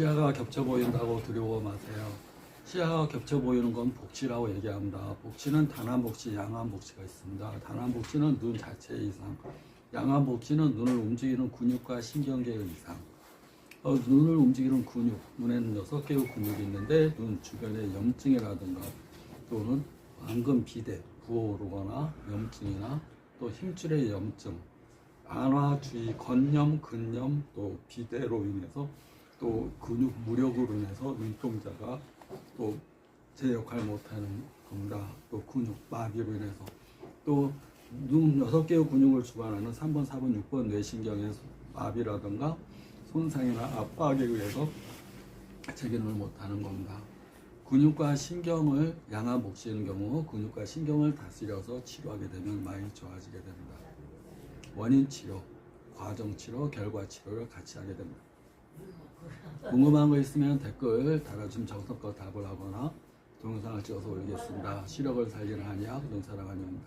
시야가 겹쳐 보인다고 두려워 마세요. 시야가 겹쳐 보이는 건 복치라고 얘기합니다. 복치는 단한복치, 양한복치가 있습니다. 단한복치는 눈 자체 이상, 양한복치는 눈을 움직이는 근육과 신경계의 이상. 어, 눈을 움직이는 근육, 눈에는 여섯 개의 근육이 있는데 눈 주변에 염증이라든가 또는 황금 비대, 부어오르거나 염증이나 또 힘줄의 염증, 안화 주의 건염, 근염, 또 비대로 인해서 또 근육 무력으로 인해서 눈동자가 또 제 역할 못하는 겁니다. 또 근육 마비로 인해서 또눈 여섯 개의 근육을 주관하는 3번, 4번, 6번 뇌신경의 마비라든가 손상이나 압박에 의해서 재기능을 못하는 겁니다. 근육과 신경을 양아 복시하는 경우 근육과 신경을 다스려서 치료하게 되면 많이 좋아지게 됩니다. 원인 치료, 과정 치료, 결과 치료를 같이 하게 됩니다. 궁금한 거 있으면 댓글 달아주면 정성껏 답을 하거나 동영상을 찍어서 올리겠습니다. 시력을 살리는 한의학 눈사람 한의입니다.